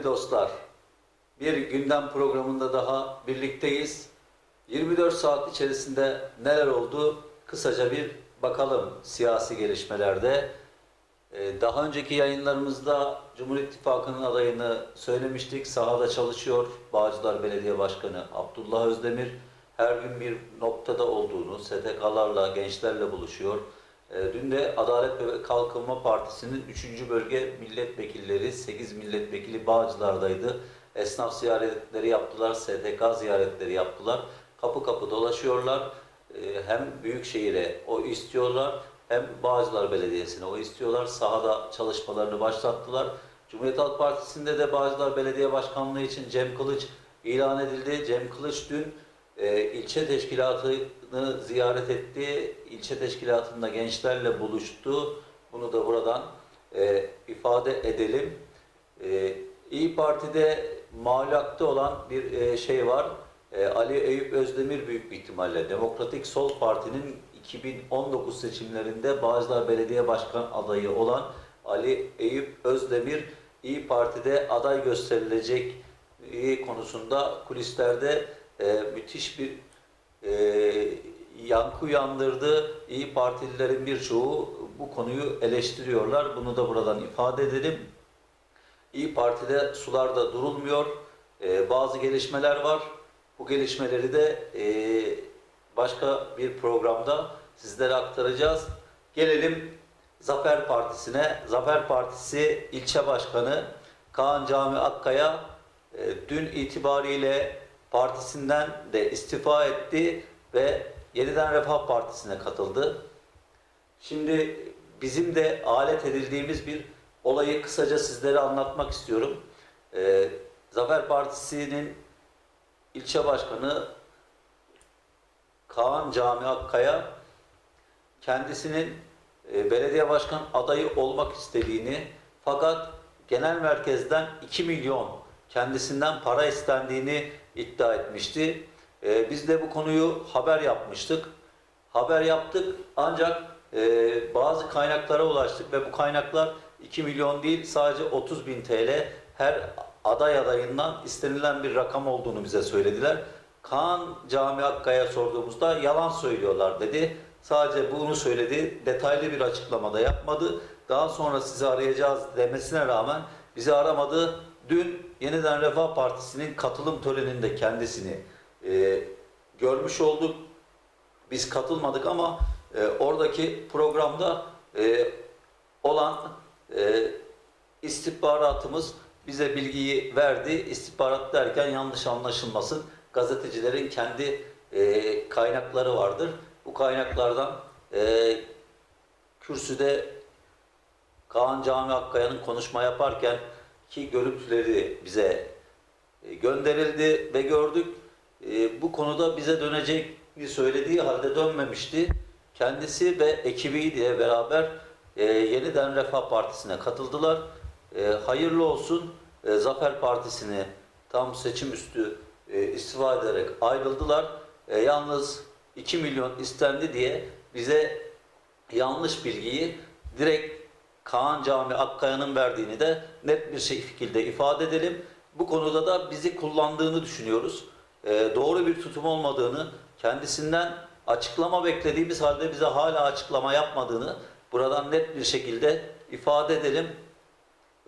Değerli dostlar, bir gündem programında daha birlikteyiz. 24 saat içerisinde neler oldu? Kısaca bir bakalım siyasi gelişmelerde. Ee, Daha önceki yayınlarımızda Cumhur İttifakı'nın adayını söylemiştik. Sahada çalışıyor Bağcılar Belediye Başkanı Abdullah Özdemir. Her gün bir noktada olduğunu, STK'larla, gençlerle buluşuyor. Ee, Dün de Adalet ve Kalkınma Partisi'nin 3. bölge milletvekilleri, 8 milletvekili Bağcılar'daydı. Esnaf ziyaretleri yaptılar, STK ziyaretleri yaptılar. Kapı kapı dolaşıyorlar. Ee, Hem Büyükşehir'e o istiyorlar, hem Bağcılar Belediyesi'ne o istiyorlar. Sahada çalışmalarını başlattılar. Cumhuriyet Halk Partisi'nde de Bağcılar Belediye Başkanlığı için Cem Kılıç ilan edildi. Cem Kılıç dün e, ilçe teşkilatını ziyaret etti. İlçe teşkilatında gençlerle buluştu. Bunu da buradan e, ifade edelim. E, İyi Parti'de muallakta olan bir e, şey var. E, Ali Eyüp Özdemir büyük bir ihtimalle Demokratik Sol Parti'nin 2019 seçimlerinde Bağcılar Belediye Başkan adayı olan Ali Eyüp Özdemir İyi Parti'de aday gösterilecek konusunda kulislerde e, müthiş bir e, yankı uyandırdı. İyi Partililerin birçoğu bu konuyu eleştiriyorlar. Bunu da buradan ifade edelim. İyi Parti'de sularda durulmuyor. Ee, bazı gelişmeler var. Bu gelişmeleri de e, başka bir programda sizlere aktaracağız. Gelelim Zafer Partisi'ne. Zafer Partisi ilçe başkanı Kaan Cami Akkaya e, dün itibariyle partisinden de istifa etti ve Yeniden Refah Partisi'ne katıldı. Şimdi bizim de alet edildiğimiz bir olayı kısaca sizlere anlatmak istiyorum. Ee, Zafer Partisi'nin ilçe başkanı Kaan Cami Akkaya kendisinin e, belediye başkan adayı olmak istediğini fakat genel merkezden 2 milyon kendisinden para istendiğini iddia etmişti. Ee, biz de bu konuyu haber yapmıştık. Haber yaptık ancak e, bazı kaynaklara ulaştık ve bu kaynaklar 2 milyon değil sadece 30 bin TL her aday adayından istenilen bir rakam olduğunu bize söylediler. Kaan Cami Akkaya sorduğumuzda yalan söylüyorlar dedi. Sadece bunu söyledi. Detaylı bir açıklamada yapmadı. Daha sonra sizi arayacağız demesine rağmen bizi aramadı. Dün Yeniden Refah Partisi'nin katılım töreninde kendisini e, görmüş olduk. Biz katılmadık ama e, oradaki programda e, olan e, istihbaratımız bize bilgiyi verdi. İstihbarat derken yanlış anlaşılmasın. Gazetecilerin kendi e, kaynakları vardır. Bu kaynaklardan e, kürsüde Kaan Cami Akkaya'nın konuşma yaparken ki görüntüleri bize e, gönderildi ve gördük. E, bu konuda bize döneceğini söylediği halde dönmemişti. Kendisi ve ekibiyle beraber e, yeniden Refah Partisi'ne katıldılar. Hayırlı olsun Zafer Partisi'ne tam seçim üstü istifa ederek ayrıldılar. Yalnız 2 milyon istendi diye bize yanlış bilgiyi direkt Kaan Cami Akkaya'nın verdiğini de net bir şekilde ifade edelim. Bu konuda da bizi kullandığını düşünüyoruz. E, doğru bir tutum olmadığını, kendisinden açıklama beklediğimiz halde bize hala açıklama yapmadığını buradan net bir şekilde ifade edelim.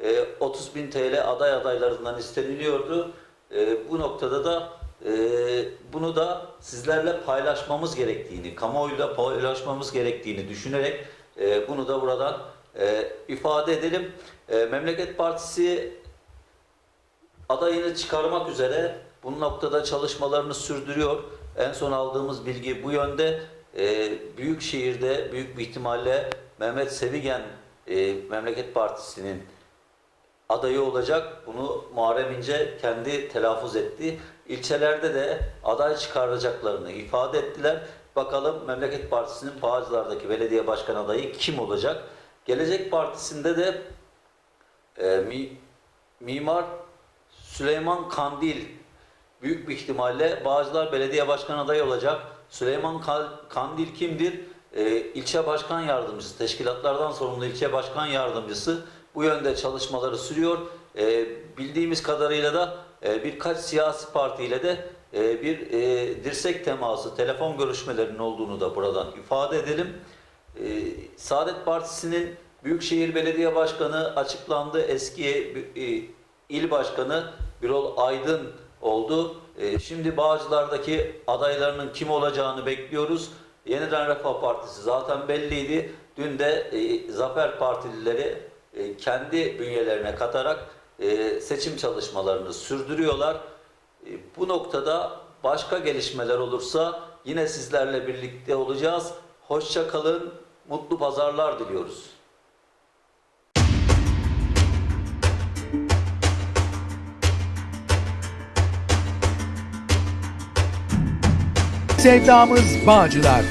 E, 30 bin TL aday adaylarından isteniliyordu. E, bu noktada da e, bunu da sizlerle paylaşmamız gerektiğini, kamuoyuyla paylaşmamız gerektiğini düşünerek e, bunu da buradan e, ifade edelim. E, Memleket Partisi adayını çıkarmak üzere bu noktada çalışmalarını sürdürüyor. En son aldığımız bilgi bu yönde. E, Büyükşehir'de büyük bir ihtimalle Mehmet Sevigen e, Memleket Partisi'nin adayı olacak. Bunu Muharrem İnce kendi telaffuz etti. İlçelerde de aday çıkaracaklarını ifade ettiler. Bakalım Memleket Partisi'nin Bağcılar'daki belediye başkan adayı kim olacak? Gelecek Partisi'nde de e, mi, Mimar Süleyman Kandil büyük bir ihtimalle Bağcılar Belediye Başkan adayı olacak. Süleyman Ka- Kandil kimdir? Ee, ilçe başkan yardımcısı, teşkilatlardan sorumlu ilçe başkan yardımcısı. Bu yönde çalışmaları sürüyor. Ee, bildiğimiz kadarıyla da e, birkaç siyasi partiyle de e, bir e, dirsek teması, telefon görüşmelerinin olduğunu da buradan ifade edelim. Saadet Partisi'nin Büyükşehir Belediye Başkanı açıklandı. Eski e, il başkanı Birol Aydın oldu. E, şimdi Bağcılar'daki adaylarının kim olacağını bekliyoruz. Yeniden Refah Partisi zaten belliydi. Dün de e, Zafer Partilileri e, kendi bünyelerine katarak e, seçim çalışmalarını sürdürüyorlar. E, bu noktada başka gelişmeler olursa yine sizlerle birlikte olacağız. Hoşça kalın, mutlu pazarlar diliyoruz. Sevdamız Bağcılar.